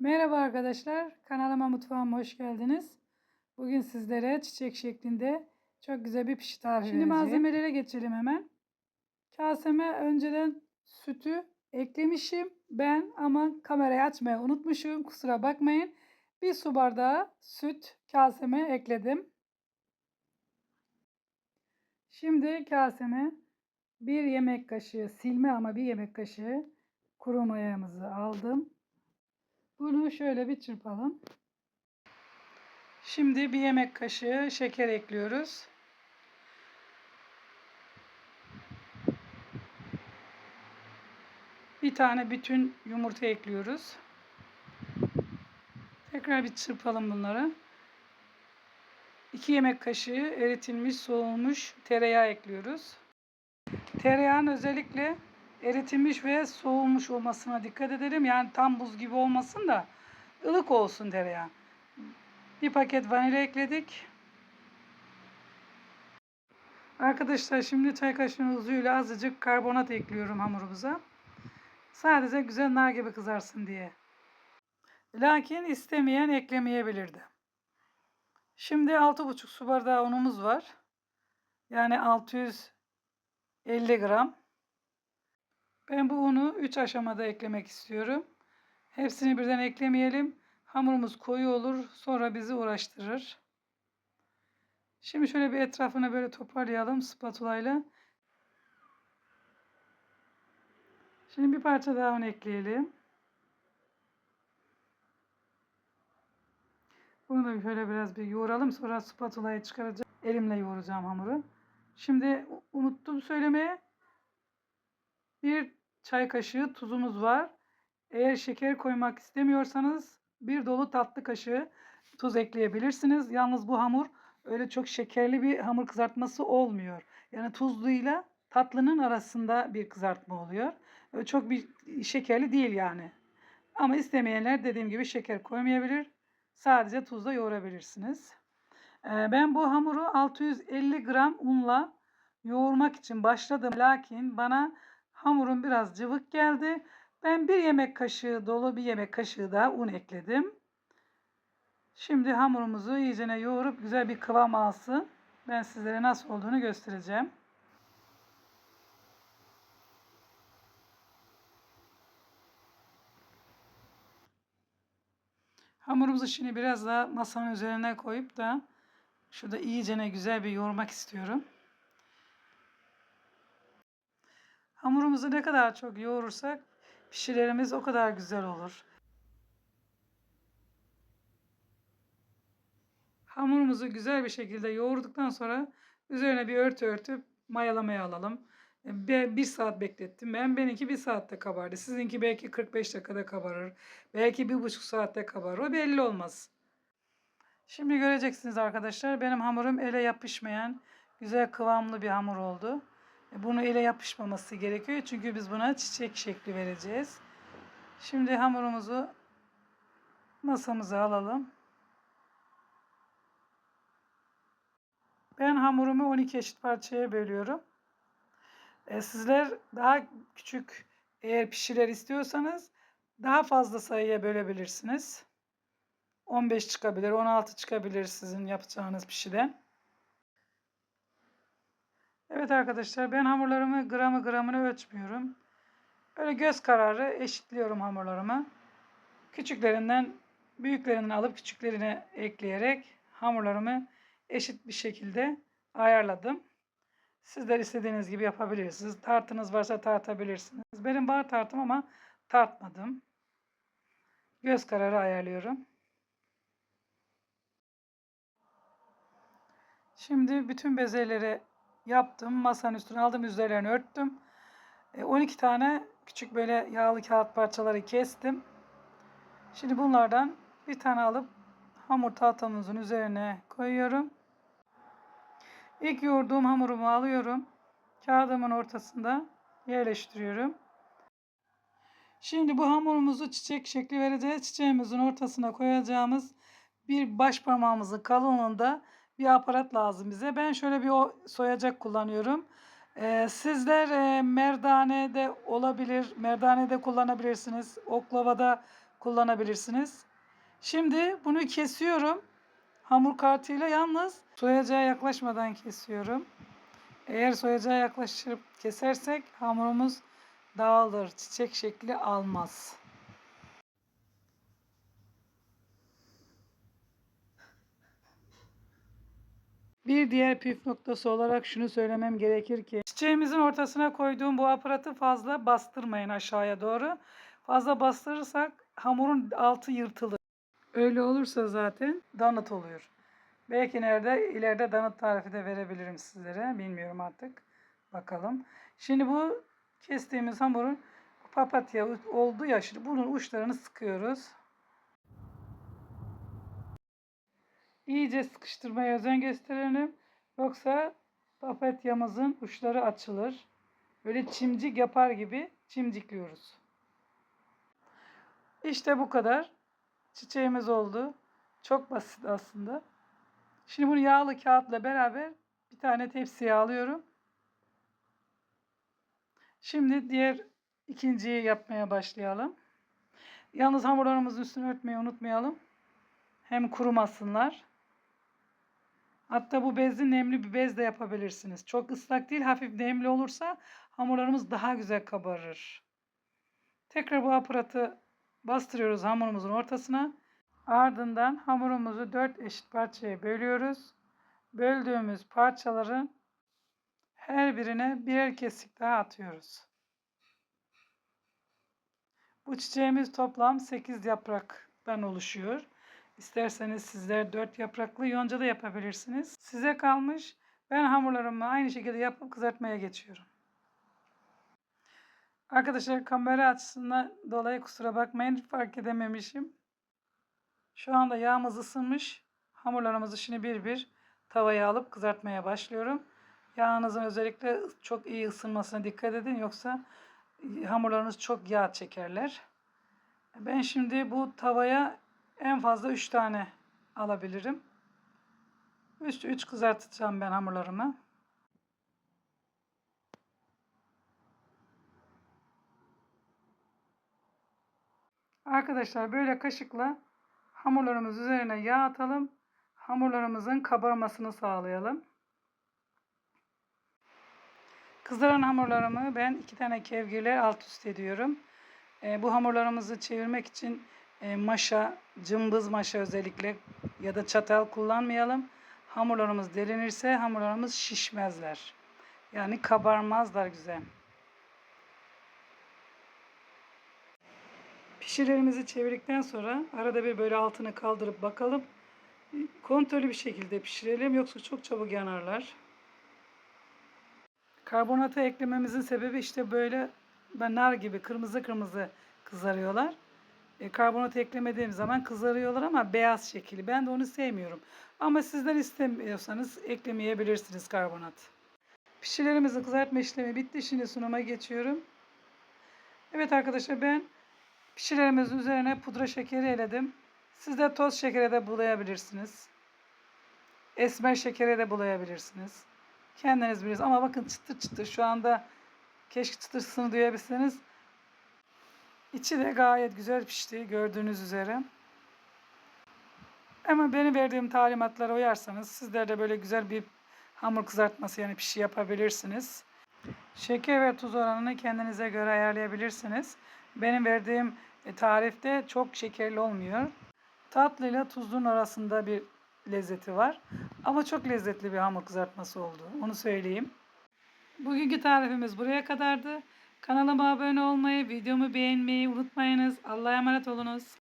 Merhaba arkadaşlar, kanalıma mutfağıma hoş geldiniz. Bugün sizlere çiçek şeklinde çok güzel bir pişi tarifi Şimdi vereceğim. malzemelere geçelim hemen. Kaseme önceden sütü eklemişim ben ama kamerayı açmayı unutmuşum. Kusura bakmayın. Bir su bardağı süt kaseme ekledim. Şimdi kaseme bir yemek kaşığı silme ama bir yemek kaşığı kuru mayamızı aldım. Bunu şöyle bir çırpalım. Şimdi bir yemek kaşığı şeker ekliyoruz. Bir tane bütün yumurta ekliyoruz. Tekrar bir çırpalım bunları. 2 yemek kaşığı eritilmiş, soğumuş tereyağı ekliyoruz. Tereyağın özellikle eritilmiş ve soğumuş olmasına dikkat edelim. Yani tam buz gibi olmasın da ılık olsun tereyağı. Bir paket vanilya ekledik. Arkadaşlar şimdi çay kaşığının uzuyla azıcık karbonat ekliyorum hamurumuza. Sadece güzel nar gibi kızarsın diye. Lakin istemeyen eklemeyebilirdi. Şimdi 6,5 su bardağı unumuz var. Yani 650 gram. Ben bu unu 3 aşamada eklemek istiyorum. Hepsini birden eklemeyelim. Hamurumuz koyu olur, sonra bizi uğraştırır. Şimdi şöyle bir etrafını böyle toparlayalım spatula ile. Şimdi bir parça daha un ekleyelim. Bunu da şöyle biraz bir yoğuralım. Sonra spatulayı çıkaracağım. Elimle yoğuracağım hamuru. Şimdi unuttum söylemeye. Bir çay kaşığı tuzumuz var. Eğer şeker koymak istemiyorsanız bir dolu tatlı kaşığı tuz ekleyebilirsiniz. Yalnız bu hamur öyle çok şekerli bir hamur kızartması olmuyor. Yani tuzluyla tatlının arasında bir kızartma oluyor. Öyle çok bir şekerli değil yani. Ama istemeyenler dediğim gibi şeker koymayabilir. Sadece tuzla yoğurabilirsiniz. Ee, Ben bu hamuru 650 gram unla yoğurmak için başladım. Lakin bana hamurum biraz cıvık geldi. Ben bir yemek kaşığı dolu bir yemek kaşığı daha un ekledim. Şimdi hamurumuzu iyicene yoğurup güzel bir kıvam alsın. Ben sizlere nasıl olduğunu göstereceğim. Hamurumuzu şimdi biraz daha masanın üzerine koyup da şurada iyicene güzel bir yoğurmak istiyorum. Hamurumuzu ne kadar çok yoğurursak pişilerimiz o kadar güzel olur. Hamurumuzu güzel bir şekilde yoğurduktan sonra üzerine bir örtü örtüp mayalamaya alalım. Bir, bir saat beklettim. Ben benimki bir saatte kabardı. Sizinki belki 45 dakikada kabarır. Belki bir buçuk saatte kabarır. O belli olmaz. Şimdi göreceksiniz arkadaşlar. Benim hamurum ele yapışmayan güzel kıvamlı bir hamur oldu. Bunu ele yapışmaması gerekiyor. Çünkü biz buna çiçek şekli vereceğiz. Şimdi hamurumuzu masamıza alalım. Ben hamurumu 12 eşit parçaya bölüyorum. E, sizler daha küçük eğer pişiler istiyorsanız daha fazla sayıya bölebilirsiniz. 15 çıkabilir, 16 çıkabilir sizin yapacağınız pişiden. Evet arkadaşlar ben hamurlarımı gramı gramını ölçmüyorum. Böyle göz kararı eşitliyorum hamurlarımı. Küçüklerinden büyüklerinden alıp küçüklerine ekleyerek hamurlarımı eşit bir şekilde ayarladım. Sizler istediğiniz gibi yapabilirsiniz. Tartınız varsa tartabilirsiniz. Benim var tartım ama tartmadım. Göz kararı ayarlıyorum. Şimdi bütün bezeleri yaptım. Masanın üstüne aldım. Üzerlerini örttüm. E, 12 tane küçük böyle yağlı kağıt parçaları kestim. Şimdi bunlardan bir tane alıp hamur tahtamızın üzerine koyuyorum. İlk yoğurduğum hamurumu alıyorum. Kağıdımın ortasında yerleştiriyorum. Şimdi bu hamurumuzu çiçek şekli vereceğiz. Çiçeğimizin ortasına koyacağımız bir baş parmağımızın kalınlığında bir aparat lazım bize. Ben şöyle bir o soyacak kullanıyorum. Ee, sizler e, merdane de olabilir. Merdane de kullanabilirsiniz. Oklavada kullanabilirsiniz. Şimdi bunu kesiyorum. Hamur kartıyla yalnız soyacağa yaklaşmadan kesiyorum. Eğer soyacağa yaklaşıp kesersek hamurumuz dağılır, çiçek şekli almaz. Bir diğer püf noktası olarak şunu söylemem gerekir ki çiçeğimizin ortasına koyduğum bu aparatı fazla bastırmayın aşağıya doğru. Fazla bastırırsak hamurun altı yırtılır. Öyle olursa zaten donut oluyor. Belki nerede ileride donut tarifi de verebilirim sizlere. Bilmiyorum artık. Bakalım. Şimdi bu kestiğimiz hamurun papatya oldu ya şimdi bunun uçlarını sıkıyoruz. İyice sıkıştırmaya özen gösterelim. Yoksa papatyamızın uçları açılır. Böyle çimcik yapar gibi çimcikliyoruz. İşte bu kadar. Çiçeğimiz oldu. Çok basit aslında. Şimdi bunu yağlı kağıtla beraber bir tane tepsiye alıyorum. Şimdi diğer ikinciyi yapmaya başlayalım. Yalnız hamurlarımızın üstünü örtmeyi unutmayalım. Hem kurumasınlar. Hatta bu bezi nemli bir bez de yapabilirsiniz. Çok ıslak değil, hafif nemli olursa hamurlarımız daha güzel kabarır. Tekrar bu aparatı bastırıyoruz hamurumuzun ortasına. Ardından hamurumuzu dört eşit parçaya bölüyoruz. Böldüğümüz parçaların her birine birer kesik daha atıyoruz. Bu çiçeğimiz toplam 8 yapraktan oluşuyor. İsterseniz sizler 4 yapraklı yonca da yapabilirsiniz. Size kalmış. Ben hamurlarımı aynı şekilde yapıp kızartmaya geçiyorum. Arkadaşlar kamera açısından dolayı kusura bakmayın fark edememişim. Şu anda yağımız ısınmış. Hamurlarımızı şimdi bir bir tavaya alıp kızartmaya başlıyorum. Yağınızın özellikle çok iyi ısınmasına dikkat edin yoksa hamurlarınız çok yağ çekerler. Ben şimdi bu tavaya en fazla 3 tane alabilirim. 3 3 kızartacağım ben hamurlarımı. Arkadaşlar böyle kaşıkla hamurlarımız üzerine yağ atalım. Hamurlarımızın kabarmasını sağlayalım. Kızaran hamurlarımı ben iki tane kevgirle alt üst ediyorum. E, bu hamurlarımızı çevirmek için e, maşa, cımbız maşa özellikle ya da çatal kullanmayalım. Hamurlarımız delinirse hamurlarımız şişmezler. Yani kabarmazlar güzel. Pişilerimizi çevirdikten sonra arada bir böyle altını kaldırıp bakalım. Kontrollü bir şekilde pişirelim yoksa çok çabuk yanarlar. Karbonata eklememizin sebebi işte böyle nar gibi kırmızı kırmızı kızarıyorlar. E, karbonat eklemediğim zaman kızarıyorlar ama beyaz şekilli. Ben de onu sevmiyorum. Ama sizler istemiyorsanız eklemeyebilirsiniz karbonat. Pişilerimizin kızartma işlemi bitti. Şimdi sunuma geçiyorum. Evet arkadaşlar ben pişilerimizin üzerine pudra şekeri eledim. Siz de toz şekere de bulayabilirsiniz. Esmer şekere de bulayabilirsiniz. Kendiniz bilirsiniz. Ama bakın çıtır çıtır şu anda keşke çıtırtısını duyabilseniz. İçi de gayet güzel pişti gördüğünüz üzere. Ama benim verdiğim talimatlara uyarsanız sizler de böyle güzel bir hamur kızartması yani pişi yapabilirsiniz. Şeker ve tuz oranını kendinize göre ayarlayabilirsiniz. Benim verdiğim e, tarifte çok şekerli olmuyor. Tatlı ile tuzlunun arasında bir lezzeti var. Ama çok lezzetli bir hamur kızartması oldu. Onu söyleyeyim. Bugünkü tarifimiz buraya kadardı. Kanalıma abone olmayı, videomu beğenmeyi unutmayınız. Allah'a emanet olunuz.